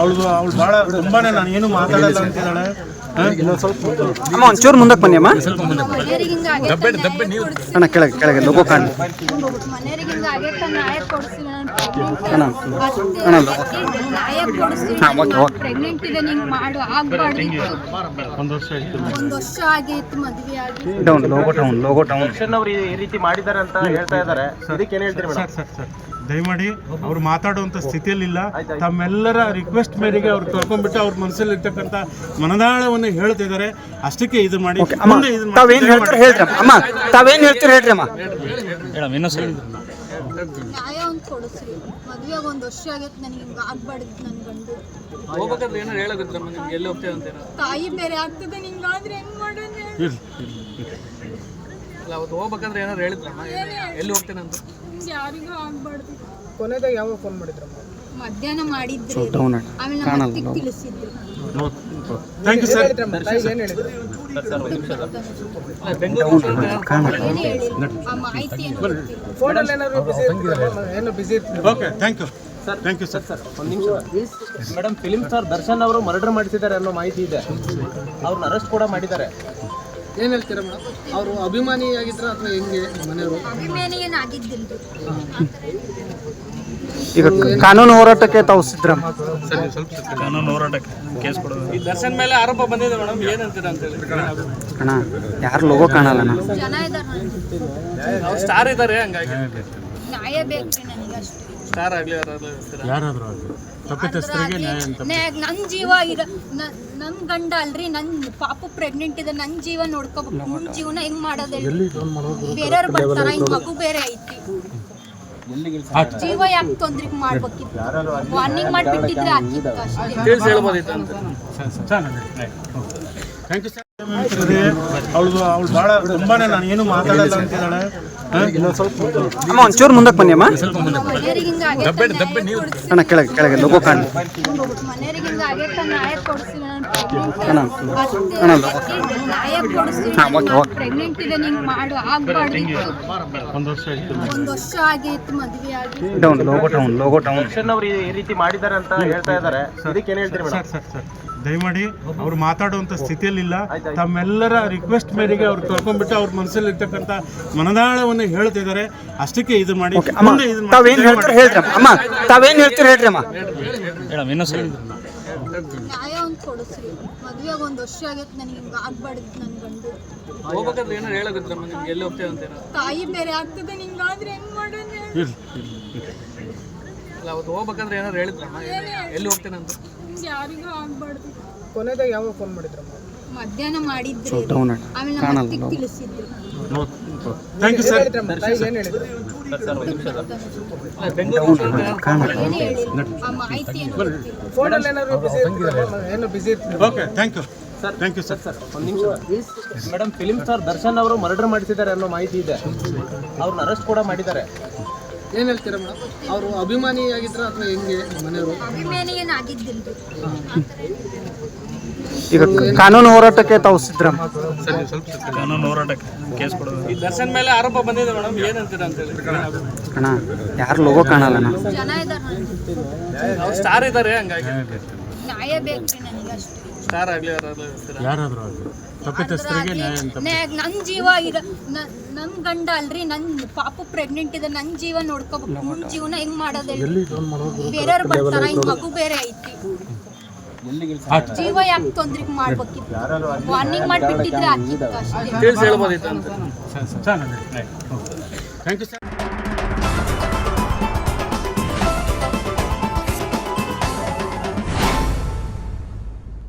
ಅವಳು ಅವಳು ಭಾಳ ತುಂಬಾನೇ ನಾನು ಏನು ಮಾತಾಡಲ್ಲ ಅಂತಿದ್ದಾಳೆ. ಅಮ್ಮ ಒಂಚೂರು ಮುಂದಕ್ಕೆ ಬನ್ನಿ ಅಮ್ಮ. ಅಣ್ಣ ಕೆಳಗೆ ಕೆಳಗೆ ಲೋಗೋ ಕಾಣ. Down logo town logo town ಈ ರೀತಿ ಮಾಡಿದ್ದಾರೆ ಅಂತ ಹೇಳ್ತಾ ಇದ್ದಾರೆ. ಇದಕ್ಕೆ ಏನ್ ಹೇಳ್ತೀರಿ ಮೇಡಮ್? Sir sir sir. ದಯಮಾಡಿ ಅವ್ರು ಮಾತಾಡುವಂಥ ಸ್ಥಿತಿಯಲ್ಲಿಲ್ಲ. ತಮ್ಮೆಲ್ಲರ ರಿಕ್ವೆಸ್ಟ್ ಮೇರೆಗೆ ಅವ್ರು ಕರ್ಕೊಂಡ್ಬಿಟ್ಟು ಅವ್ರ ಮನಸ್ಸಲ್ಲಿ ಇರ್ತಕ್ಕಂಥ ಮನದಾಳವನ್ನು ಹೇಳ್ತಿದ್ದಾರೆ. ಅಷ್ಟಕ್ಕೆ ಇದು ಮಾಡಿ. ಅಮ್ಮ ಮುಂದೆ ಇದನ್ನ ತಾವೇನು ಹೇಳ್ತೀರಿ ಹೇಳ್ರಿ ಅಮ್ಮ. ಅಮ್ಮ ತಾವೇನು ಹೇಳ್ತೀರಿ ಹೇಳ್ರಿ ಅಮ್ಮ. ನ್ಯಾಯ ಒಂದು ಕೊಡಿಸ್ರಿ ಮದ್ವೆಗೆ ಒಂದು ವರ್ಷ ಆಗೈತೆ ನನಗೆ ಹಿಂಗೆ ಆಗ್ಬಾರ್ದಿತ್ತು ನನ್ನ ಗಂಡು. ಹೋಗ್ಬೇಕಾದ್ರೆ ಏನಾರು ಹೇಳೋದಿದ್ರಮ್ಮ ನಿಮ್ಗೆ ಎಲ್ಲಿ ಹೋಗ್ತೇವೆ ಅಂತೀರ ತಾಯಿ ಬೇರೆ ಆಗ್ತದೆ ನಿಂಗಾದ್ರೆ ಹೆಂಗ್. ಅಲ್ಲ ಅವತ್ತು ಹೋಗ್ಬೇಕಂದ್ರೆ ಏನಾರು ಹೇಳಿದ್ರಮ್ಮ ಎಲ್ಲಿ ಹೋಗ್ತೇನೆ ಅಂತ? ಯಾರಿಗೂ ಆಗ್ಬಾರ್ದು. ಕೊನೆದಾಗ ಯಾವಾಗ ಫೋನ್ ಮಾಡಿದ್ರಮ್ಮ ಮಧ್ಯಾಹ್ನ ಮಾಡಿದ್ರು. ಆಮೇಲೆ ಮತ್ತೆ ತಿಳಿಸಿದ್ರು. ಥ್ಯಾಂಕ್ ಯು ಸರ್ ಏನು ಹೇಳಿದ್ರು? ಆ ಮಾಹಿತಿ ಏನು ಗೊತ್ತಿಲ್ಲ. ಫೋನಲ್ಲಿ ಏನಾದ್ರು ಬಿಸಿ ಏನು ಬಿಸಿ ಇರ್ತೀರ? Okay thank you thank you sir ಒಂದು ನಿಮಿಷ. ಮೇಡಮ್ ಫಿಲಿಮ್ ಸ್ಟಾರ್ ದರ್ಶನ್ ಅವರು ಮರ್ಡರ್ ಮಾಡಿಸಿದ್ದಾರೆ ಅನ್ನೋ ಮಾಹಿತಿ ಇದೆ. ಅವ್ರನ್ನ ಅರೆಸ್ಟ್ ಕೂಡ ಮಾಡಿದ್ದಾರೆ. ಏನು ಹೇಳ್ತೀರಾ ಮೇಡಮ್? ಅವರು ಅಭಿಮಾನಿ ಆಗಿದ್ರ ಅಥವಾ ಹೆಂಗೆ ಮನೆಯವರು? ಅಭಿಮಾನಿ ಏನಾಗಿದ್ದಿಲ್ರಿ ಈಗ ಕಾನೂನು ಹೋರಾಟಕ್ಕೆ ತಾವು ಕೇಸ್ ಈ ದರ್ಶನ್ ಮೇಲೆ ಆರೋಪ ಬಂದಿದೆ ಮೇಡಮ್ ಏನಂತೀರ ಅಂತ ಹೇಳಿ. ಅಣ್ಣ ಯಾರು ಲೋಗೋ ಕಾಣಲ್ಲ ಅಣ್ಣ ಜನ ಇದಾರ. ಅವ್ರು ಸ್ಟಾರ್ ಇದ್ದಾರೆ ಹಂಗಾಗಿ. ನ್ಯಾಯ ಬೇಕು ನನಗೆ ಅಷ್ಟೇ. ಸ್ಟಾರ್ ಆಗ್ಲಿ ಯಾರಾದರೂ ಆಗಲಿ. ತಪ್ಪಿತಸ್ಥರಿಗೆ ನ್ಯಾಯ ಅಂತ ನನ್ನ ಜೀವ ಇರ ನ- ನನ್ ಗಂಡ ಅಲ್ರಿ ನನ್ನ ಪಾಪು ಪ್ರೆಗ್ನೆಂಟ್ ಇದೆ ನನ್ನ ಜೀವ ನೋಡ್ಕೋಬೇಕು. ನನ್ ಜೀವನ ಹೆಂಗ್ ಮಾಡೋದು ಬೇರೆ ಬೇರೆಯವ್ರು ಬರ್ತಾರ? ಹಿಂಗ್ ಮಗು ಬೇರೆ ಐತಿ. ಜೀವ ಯಾಕೆ ತೊಂದ್ರೆ ಮಾಡ್ಬೇಕಿತ್ತು? ವಾರ್ನಿಂಗ್ ಮಾಡ್ಬಿಟ್ಟಿದ್ರೆ ಆಗಿತ್ತು ಅಷ್ಟೇ ತಿಳಿಸಿ ಹೇಳ್ಬೋದಿತ್ತು ಅಂತ. ಥ್ಯಾಂಕ್ ಯು ಸರ್ ಅವಳು ಅವಳು ಭಾಳ ತುಂಬಾನೇ ನಾನು ಏನು ಮಾತಾಡಲ್ಲ ಅಂತಿದ್ದಾಳೆ. ಅಮ್ಮ ಒಂಚೂರು ಮುಂದಕ್ಕೆ ಬನ್ನಿ ಅಮ್ಮ. ಅಣ್ಣ ಕೆಳಗೆ ಕೆಳಗೆ ಲೋಗೋ ಕಾಣ್. ಅಣ್ಣ ಅಣ್ಣ. ಹಾ, ಓಕೆ, ಓಕೆ. ಒಂದು ವರ್ಷ ಆಯ್ತು. Down logo town logo town ಅವರು ಈ ರೀತಿ ಮಾಡಿದ್ದಾರೆ ಅಂತ ಹೇಳ್ತಾ ಇದ್ದಾರೆ. ಇದಕ್ಕೆ ಏನ್ ಹೇಳ್ತೀರಿ ಮೇಡಮ್? Sir sir sir. ದಯಮಾಡಿ ಅವ್ರು ಮಾತಾಡುವಂಥ ಸ್ಥಿತಿಯಲ್ಲಿಲ್ಲ. ತಮ್ಮೆಲ್ಲರ ರಿಕ್ವೆಸ್ಟ್ ಮೇರೆಗೆ ಅವ್ರು ಕರ್ಕೊಂಡ್ಬಿಟ್ಟು ಅವ್ರ ಮನಸ್ಸಲ್ಲಿ ಇರ್ತಕ್ಕಂಥ ಮನದಾಳವನ್ನು ಹೇಳ್ತಿದ್ದಾರೆ ಅಷ್ಟಕ್ಕೆ ಇದು ಮಾಡಿ. ತಾವೇನು ಹೇಳ್ತೀರಿ? ಹೇಳ್ರಿ ಅಮ್ಮ. ತಾವೇನು ಹೇಳ್ತೀರಿ? ಹೇಳ್ರಿ ಅಮ್ಮ. ನ್ಯಾಯ ಒಂದು ಕೊಡಿಸ್ರಿ. ಮದ್ವೆಗೆ ಒಂದು ವರ್ಷ ಆಗೈತೆ ನನಗೆ ಹಿಂಗೆ ಆಗ್ಬಾರ್ದಿತ್ತು ನನ್ನ ಗಂಡು. ಹೋಗ್ಬೇಕಾದ್ರೆ ನಿಮ್ಗೆ? ಎಲ್ಲಿ ಹೋಗ್ತೇವೆ ಅಂತೀರ ತಾಯಿ ಬೇರೆ ಆಗ್ತದೆ ನಿಂಗಾದ್ರೆ ಹೆಂಗ್ ಇರ್ಲಿ. ಅಲ್ಲ ಅವತ್ತು ಹೋಗ್ಬೇಕಂದ್ರೆ ಏನಾದ್ರು ಹೇಳಿದ್ರಮ್ಮ ಎಲ್ಲಿ ಹೋಗ್ತೇನೆ ಅಂತ? ಯಾರಿಗೂ ಆಗ್ಬಾರ್ದು. ಕೊನೆದಾಗ ಯಾವಾಗ ಫೋನ್ ಮಾಡಿದ್ರಮ್ಮ ಮಧ್ಯಾಹ್ನ ಮಾಡಿದ್ರು. ಆಮೇಲೆ ಮತ್ತೆ ತಿಳಿಸಿದ್ರು. ಥ್ಯಾಂಕ್ ಯು ಸರ್ ಏನು ಹೇಳಿದ್ರು? ಆ ಏನು? ಗೊತ್ತಿಲ್ಲ ಫೋನಲ್ಲಿ ಏನಾದ್ರು ಬಿಸಿ ಏನು ಬಿಸಿ ಇರ್ತೀರ? Okay thank you thank you sir ಒಂದು ನಿಮಿಷ. ಮೇಡಮ್ ಫಿಲ್ಮ್ ಸ್ಟಾರ್ ದರ್ಶನ್ ಅವರು ಮರ್ಡರ್ ಮಾಡಿಸಿದ್ದಾರೆ ಅನ್ನೋ ಮಾಹಿತಿ ಇದೆ. ಅವ್ರನ್ನ ಅರೆಸ್ಟ್ ಕೂಡ ಮಾಡಿದ್ದಾರೆ. ಏನು ಹೇಳ್ತೀರಾ ಮೇಡಮ್ ಅವರು ಅಭಿಮಾನಿ ಆಗಿದ್ರ ಅಥವಾ ಹೆಂಗೆ ಮನೆಯವರು ಈಗ ಕಾನೂನು ಹೋರಾಟಕ್ಕೆ ತಾವು ಕೊಡೋದು ಈ ದರ್ಶನ್ ಮೇಲೆ ಆರೋಪ ಬಂದಿದೆ ಮೇಡಮ್ ಏನಂತೀರ ಅಂತ ಹೇಳಿ ಅಣ್ಣ ಯಾರು ಲೋಗೋ ಕಾಣಲ್ಲ ಅಣ್ಣ ಜನ ಇದಾರ ಅವ್ರು ಸ್ಟಾರ್ ಇದ್ದಾರೆ ಹಂಗಾಗಿ ನ್ಯಾಯ ಬೇಕು ನನಗೆ ಅಷ್ಟೇ ಸ್ಟಾರ್ ಆಗ್ಲಿ ಯಾರಾದರೂ ಆಗಲಿ ತಪ್ಪಿತಸ್ಥರಿಗೆ ನ್ಯಾಯ ಅಂತ ನನ್ನ ಜೀವ ಇದ ನ- ನನ್ ಗಂಡ ಅಲ್ರಿ ನನ್ನ ಪಾಪು ಪ್ರೆಗ್ನೆಂಟ್ ಇದೆ ನನ್ನ ಜೀವ ನೋಡ್ಕೋಬೇಕು ನನ್ ಜೀವನ ಹೆಂಗ್ ಮಾಡೋದು? ಬೇರೆಯವ್ರು ಬರ್ತಾರ ಹಿಂಗ್ ಮಗು ಬೇರೆ ಐತಿ ಜೀವ ಯಾಕೆ ತೊಂದ್ರೆ ಮಾಡ್ಬೇಕಿತ್ತು ವಾರ್ನಿಂಗ್ ಮಾಡ್ಬಿಟ್ಟಿದ್ರೆ ಆಗಿತ್ತು ಅಷ್ಟೇ ಥ್ಯಾಂಕ್ ಯು ಸರ್